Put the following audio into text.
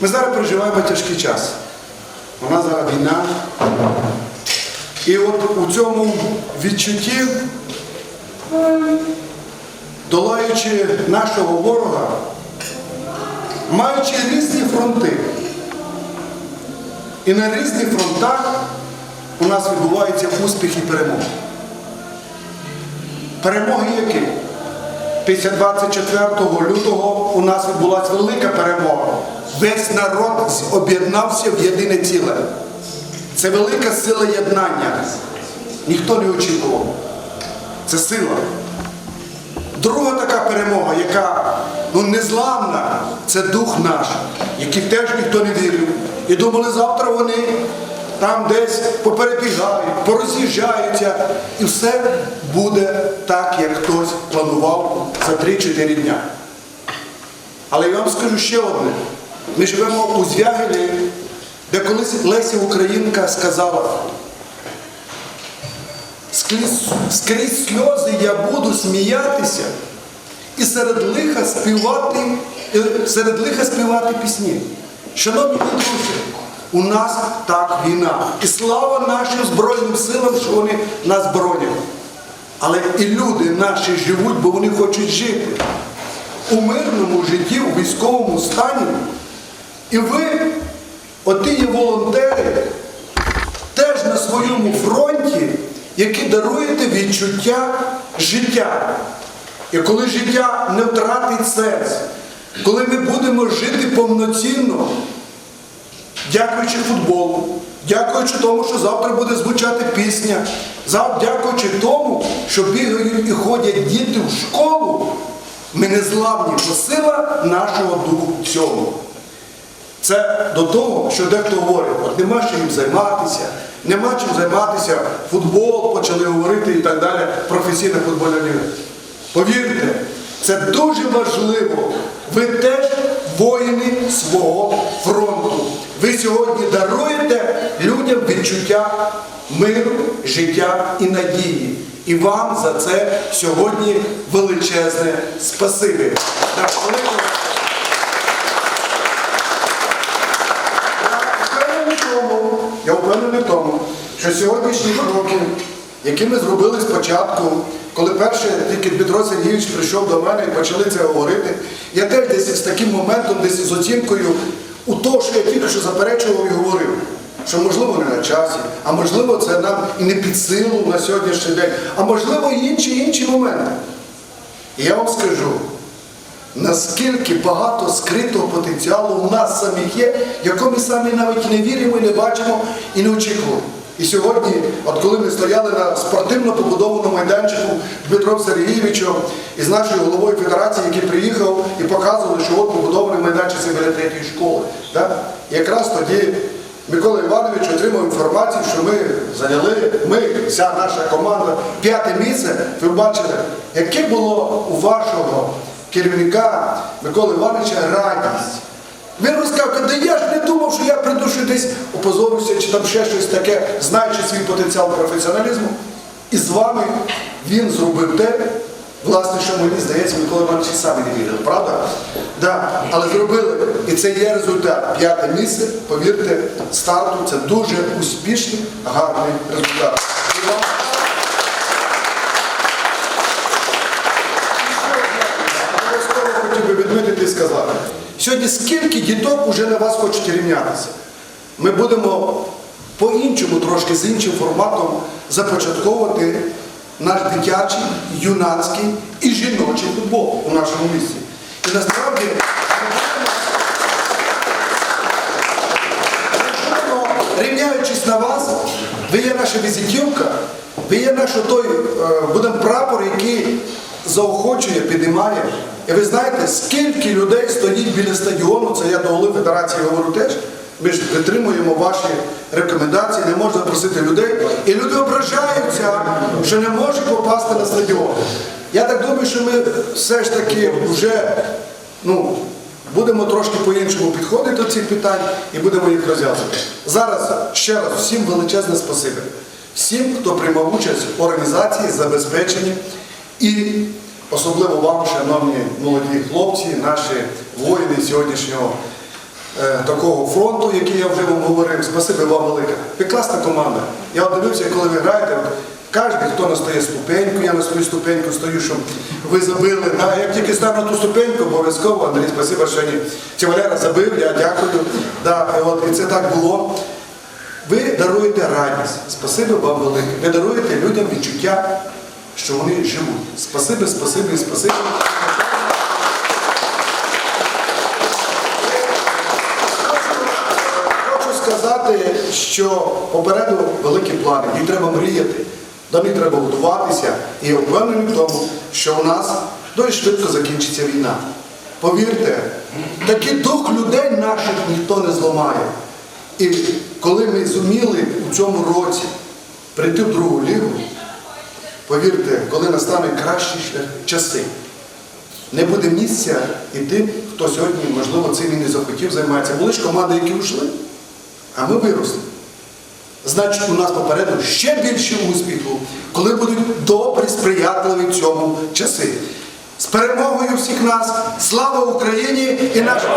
Ми зараз переживаємо тяжкий час. У нас зараз війна. І от у цьому відчутті, долаючи нашого ворога, маючи різні фронти, і на різних фронтах у нас відбуваються успіхи і перемоги. Перемоги які? Після 24 лютого у нас відбулася велика перемога. Весь народ об'єднався в єдине ціле. Це велика сила єднання. Ніхто не очікував. Це сила. Друга така перемога, яка ну, незламна, це дух наш, який теж ніхто не вірив. І думали, завтра вони там десь поперебігають, пороз'їжджаються, і все буде так, як хтось планував за 3-4 дня. Але я вам скажу ще одне. Ми живемо у Звягелі, де колись Леся Українка сказала, скрізь, скрізь сльози я буду сміятися і серед лиха співати, і серед лиха співати пісні. Шановні друзі, у нас так війна. І слава нашим Збройним силам, що вони нас боронять. Але і люди наші живуть, бо вони хочуть жити у мирному житті, у військовому стані. І ви, оті є волонтери, теж на своєму фронті, які даруєте відчуття життя. І коли життя не втратить сенс, коли ми будемо жити повноцінно, дякуючи футболу, дякуючи тому, що завтра буде звучати пісня, дякуючи тому, що бігають і ходять діти в школу, ми не зламні, нашого духу в цьому. Це до того, що дехто говорить, от нема чим займатися, нема чим займатися, футбол почали говорити і так далі, професійна футбольна ліга. Повірте, це дуже важливо. Ви теж воїни свого фронту. Ви сьогодні даруєте людям відчуття миру, життя і надії. І вам за це сьогодні величезне спасибі. Так, велике Я впевнений в тому, я впевнений в тому, що сьогоднішні кроки, які ми зробили спочатку, коли перше тільки Дмитро Сергійович прийшов до мене і почали це говорити, я теж десь з таким моментом, десь з оцінкою у того, що я тільки що заперечував і говорив. Що можливо не на часі, а можливо, це нам і не під силу на сьогоднішній день, а можливо і інші інші моменти. І я вам скажу, наскільки багато скритого потенціалу у нас самих є, якого ми самі навіть не віримо, і не бачимо і не очікуємо. І сьогодні, от коли ми стояли на спортивно побудованому майданчику Дмитром Сергійовичем із нашою головою федерації, який приїхав і показували, що от побудований майданчик біля третьої школи. Да? І якраз тоді Микола Іванович отримав інформацію, що ми зайняли, ми, вся наша команда, п'яте місце. Ви бачили, яке було у вашого керівника Миколи Івановича радість. Він розказав, да я ж не думав, що я прийду що десь опозорюся чи там ще щось таке, знаючи свій потенціал професіоналізму. І з вами він зробив те, власне, що мені здається, Микола Іванович і самі не вірив, правда? Да. Але зробили. І це є результат. П'яте місце, повірте, старту це дуже успішний, гарний результат. Обов'язково. Сьогодні скільки діток вже на вас хочуть рівнятися. Ми будемо по-іншому, трошки з іншим форматом започатковувати наш дитячий, юнацький і жіночий футбол у нашому місті. І насправді рівняючись на вас, ви є наша візитівка, ви є наш той е, будемо прапор, який заохочує, піднімає. І ви знаєте, скільки людей стоїть біля стадіону, це я до голови федерації говорю теж. Ми ж витримуємо ваші рекомендації, не можна просити людей. І люди ображаються, що не можуть попасти на стадіон. Я так думаю, що ми все ж таки вже ну, будемо трошки по-іншому підходити до цих питань і будемо їх розв'язувати. Зараз ще раз всім величезне спасибі. Всім, хто приймав участь в організації, забезпеченні і особливо вам, шановні молоді хлопці, наші воїни сьогоднішнього е, такого фронту, який я вже вам говорив. Спасибі вам велике. Ви класна команда. Я дивився, коли ви граєте. Кожен, хто на стає ступеньку, я на свою ступеньку стою, щоб ви забили. Да, як тільки став на ту ступеньку, обов'язково, Андрій, спасибо, що ні. Валяра забив, я дякую. Да, от, і це так було. Ви даруєте радість. Спасибі вам велике. Ви даруєте людям відчуття, що вони живуть. Спасибі, спасибі, спасибі. Хочу сказати, що попереду великі плани, їх треба мріяти, до них треба готуватися і я в тому, що у нас дуже швидко закінчиться війна. Повірте, такий дух людей наших ніхто не зламає. І коли ми зуміли у цьому році прийти в другу лігу, повірте, коли настане кращі часи, не буде місця і тим, хто сьогодні, можливо, цим і не захотів займатися. Були ж команди, які ушли, а ми виросли. Значить, у нас попереду ще більше успіху, коли будуть добрі, сприятливі цьому часи. З перемогою всіх нас, слава Україні і нашим!